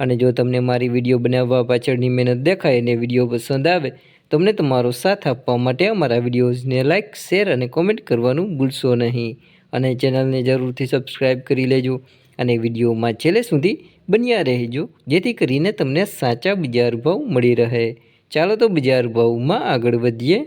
અને જો તમને મારી વીડિયો બનાવવા પાછળની મહેનત દેખાય અને વીડિયો પસંદ આવે, તમને તમારો સાથ આપવા માટે અમારા વિડીયોઝને લાઇક શેર અને કોમેન્ટ કરવાનું ભૂલશો નહીં. અને ચેનલને જરૂરથી સબસ્ક્રાઈબ કરી લેજો અને વિડીયોમાં છેલ્લે સુધી બન્યા રહેજો, જેથી કરીને તમને સાચા બજાર ભાવ મળી રહે. ચાલો તો બજાર ભાવમાં આગળ વધીએ.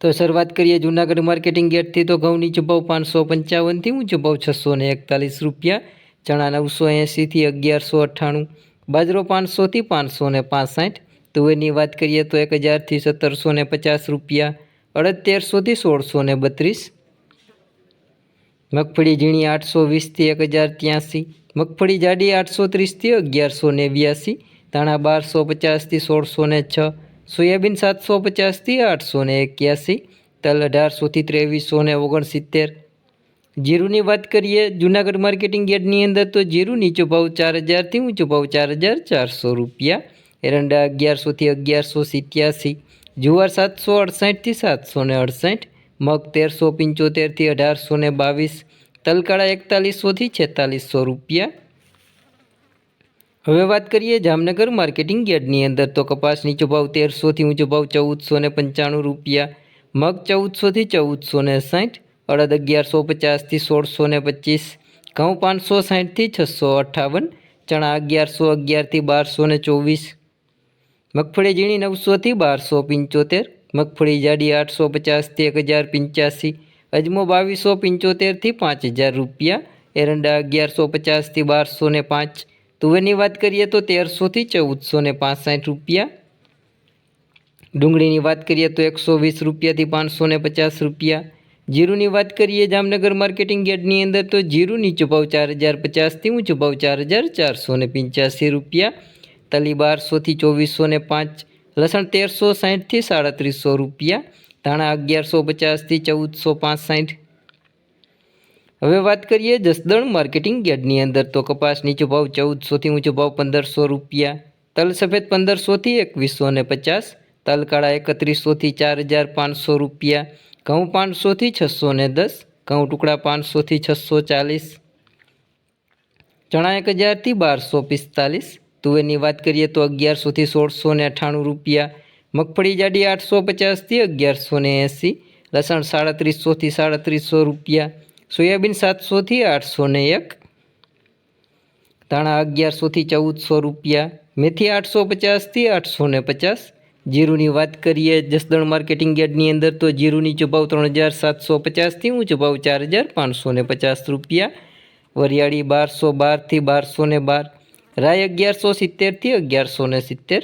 તો શરૂઆત કરીએ જૂનાગઢ માર્કેટિંગ યાર્ડથી. તો ઘઉં નીચો પાંચસો પંચાવનથી, ઊંચો ભાવ છસો એકતાલીસ રૂપિયા. ચણા નવસો એંસીથી અગિયારસો અઠ્ઠાણું, બાજરો પાંચસોથી પાંચસો ને પાંસઠ, તુવેરની વાત કરીએ તો એક હજારથી સત્તરસો ને પચાસ રૂપિયા અડતેરસોથી સોળસો ને બત્રીસ, મગફળી ઝીણી આઠસો વીસથી એક હજાર ત્યાંસી, મગફળી જાડી આઠસો ત્રીસથી અગિયારસો નેવ્યાસી ધાણા બારસો પચાસથી સોળસો ને છ, સોયાબીન સાતસો પચાસથી આઠસો ને એક્યાસી, તલ અઢારસોથી ત્રેવીસો ને ઓગણસિત્તેર જીરુની વાત કરીએ, જુનાગઢ માર્કેટિંગ યાર્ડની અંદર તો જીરું નીચો ભાવ ચાર હજારથી ઊંચો ભાવ ચાર હજાર ચારસો રૂપિયા. એરંડા અગિયારસોથી અગિયારસો સિત્યાસી, જુવાર સાતસો અડસઠથી સાતસો ને અડસઠ, મગ તેરસો પંચોતેરથી અઢારસો ને બાવીસ, તલકાળા એકતાલીસોથી છેતાલીસો રૂપિયા. હવે વાત કરીએ જામનગર માર્કેટિંગ યાર્ડની અંદર તો કપાસ નીચો ભાવ તેરસોથી ઊંચો ભાવ ચૌદસો ને પંચાણું રૂપિયા, મગ ચૌદસોથી ચૌદસો ને સાઠ અડદ અગિયારસો પચાસથી સોળસો ને પચીસ, ઘઉં પાંચસો સાઠથી છસો અઠ્ઠાવન, ચણા અગિયારસો અગિયારથી બારસો ને ચોવીસ, મગફળી ઝીણી નવસોથી બારસો પંચોતેર, મગફળી જાડી આઠસો પચાસથી એક હજાર પંચ્યાસી, અજમો બાવીસો પંચોતેરથી પાંચ હજાર રૂપિયા, એરંડા અગિયારસો પચાસથી બારસો ને પાંચ, તુવેરની વાત કરીએ તો તેરસોથી ચૌદસો ને પાંસઠ રૂપિયા, ડુંગળીની વાત કરીએ તો એકસો વીસ રૂપિયાથી પાંચસો ને પચાસ રૂપિયા જીરુની વાત કરીએ જામનગર માર્કેટિંગ યાર્ડની અંદર, તો જીરુની છુપાવ ચાર હજાર પચાસથી ઊંચો ભાવ ચાર હજાર ચારસો ને પંચ્યાસી રૂપિયા, તલી બારસોથી ચોવીસો ને પાંચ, લસણ તેરસો સાહીઠથી સાડત્રીસો રૂપિયા, ધાણા અગિયારસો પચાસથી ચૌદસો પાંસઠ. હવે વાત કરીએ જસદણ માર્કેટિંગ યાર્ડની અંદર, તો કપાસ નીચો ચૌદસોથી ઊંચો ભાવ પંદરસો રૂપિયા, તલ સફેદ પંદરસોથી એકવીસો ને પચાસ, તલ કાળા એકત્રીસોથી ચાર હજાર પાંચસો રૂપિયા ઘઉં પાંચસોથી છસો ને દસ ઘઉં ટુકડા પાંચસોથી છસો ચાલીસ. ચણા એક હજારથી બારસો પિસ્તાલીસ. તુવેરની વાત કરીએ તો અગિયારસોથી સોળસો ને અઠ્ઠાણું રૂપિયા. મગફળી જાડી આઠસો પચાસથી અગિયારસો ને એંસી. લસણ સાડત્રીસોથી સાડત્રીસો રૂપિયા. સોયાબીન સાતસોથી આઠસો ને એક. ધાણા અગિયારસોથી ચૌદસો રૂપિયા. મેથી આઠસો પચાસથી આઠસો ને પચાસ. જીરુની વાત કરીએ જસદણ માર્કેટિંગ યાર્ડની અંદર, તો જીરુની ચુભાવ ત્રણ હજાર સાતસો પચાસથી ઊંચો ભાવ ચાર હજાર પાંચસો ને પચાસ રૂપિયા. વરિયાળી બારસો બારથી બારસો ને બાર. રાય અગિયારસો સિત્તેરથી અગિયારસો ને સિત્તેર.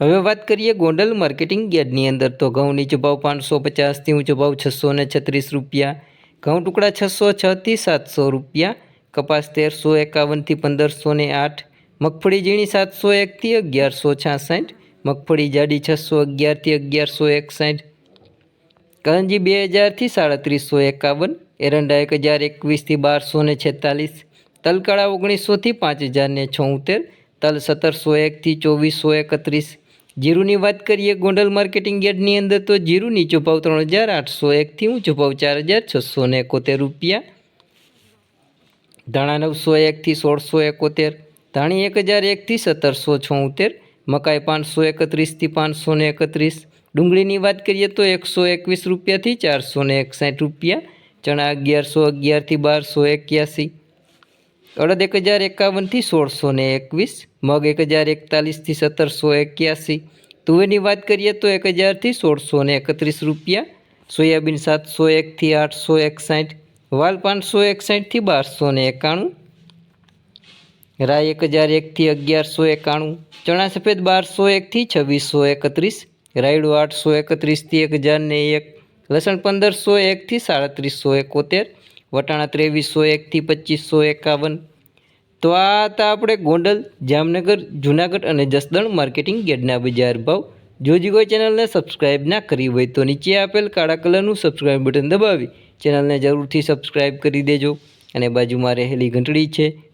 હવે વાત કરીએ ગોંડલ માર્કેટિંગ યાર્ડની અંદર, તો ઘઉં નીચો પાંચસો પચાસથી ઊંચો ભાવ છસો ને છત્રીસ રૂપિયા. ઘઉં ટુકડા છસો છથી સાતસો રૂપિયા. કપાસ તેરસો એકાવનથી પંદરસો ને આઠ. મગફળી ઝીણી સાતસો એકથી અગિયારસો છાસઠ, મગફળી જાડી છસો અગિયારથી અગિયારસો એકસાઠ. કરંજી બે હજારથી સાડત્રીસો એકાવન, એરંડા એક હજાર એકવીસથી બારસો ને છેતાલીસ, તલકાળા ઓગણીસોથી પાંચ હજાર ને છોતેર, તલ સત્તરસો એકથી ચોવીસો એકત્રીસ. જીરુની વાત કરીએ ગોંડલ માર્કેટિંગ યાર્ડની અંદર તો જીરુ નીચો ભાવ ત્રણ હજાર આઠસો એકથી ઊંચો ભાવ ચાર હજાર છસો ને એકોતેર રૂપિયા. ધાણા નવસો એકથી સોળસો એકોતેર. ધાણી એક હજાર એકથી સત્તરસો છોતેર, મકાઈ પાંચસો એકત્રીસથી પાંચસો ને એકત્રીસ. ડુંગળીની વાત કરીએ તો એકસો એકવીસ રૂપિયાથી ચારસો ને એકસાઠ રૂપિયા, ચણા અગિયારસો અગિયારથી બારસો એક્યાસી. અડદ એક હજાર એકાવનથી સોળસો ને એકવીસ, મગ એક હજાર એકતાલીસથી સત્તરસો એક્યાસી. તુવેરની વાત કરીએ તો એક હજારથી સોળસો ને એકત્રીસ રૂપિયા, સોયાબીન સાતસો એકથી આઠસો એકસાઠ, વાલ પાંચસો એકસાઠથી બારસો ને એકાણું રાય એક હજાર એકથી અગિયારસો એકાણું ચણા સફેદ બારસો એકથી છવ્વીસો એકત્રીસ, રાયડો આઠસો એકત્રીસથી એક હજારને એક, લસણ પંદરસો એકથી સાડત્રીસો એકોતેર, વટાણા ત્રેવીસો એકથી પચીસો એકાવન. તો આ હતા આપણે ગોંડલ, જામનગર, જુનાગઢ અને જસદણ માર્કેટિંગ ગેડના બજાર ભાવ. જો હજી કોઈ ચેનલને સબસ્ક્રાઇબ ના કરી હોય તો નીચે આપેલ કાળા કલરનું સબસ્ક્રાઇબ બટન દબાવી, ચેનલને જરૂરથી સબસ્ક્રાઇબ કરી દેજો. અને બાજુમાં રહેલી ઘંટડી છે